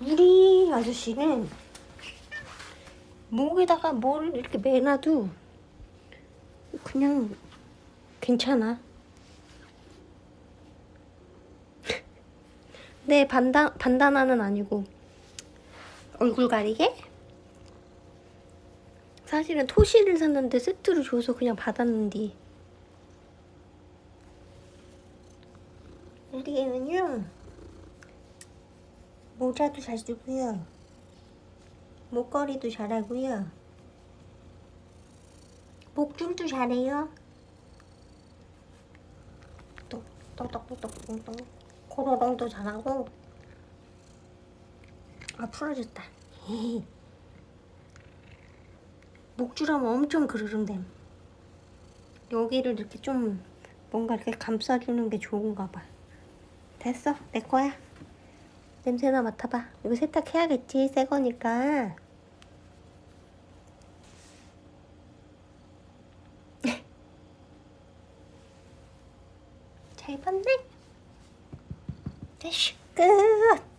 우리 아저씨는 목에다가 뭘 이렇게 매놔도 그냥 괜찮아. 네, 반다, 반다나는 아니고 얼굴 가리개? 사실은 토시를 샀는데 세트로 줘서 그냥 받았는데 우리 애는요 모자도 잘 쓰고요. 목걸이도 잘하고요. 목줄도 잘해요. 똑똑똑똑똑똑 코로롱도 잘하고. 아 풀어졌다. 목줄하면 엄청 그르릉댐. 여기를 이렇게 좀 뭔가 이렇게 감싸주는 게 좋은가 봐. 됐어? 내 거야 냄새나 맡아봐. 이거 세탁해야겠지? 새 거니까. 잘 봤네? 됐어 끝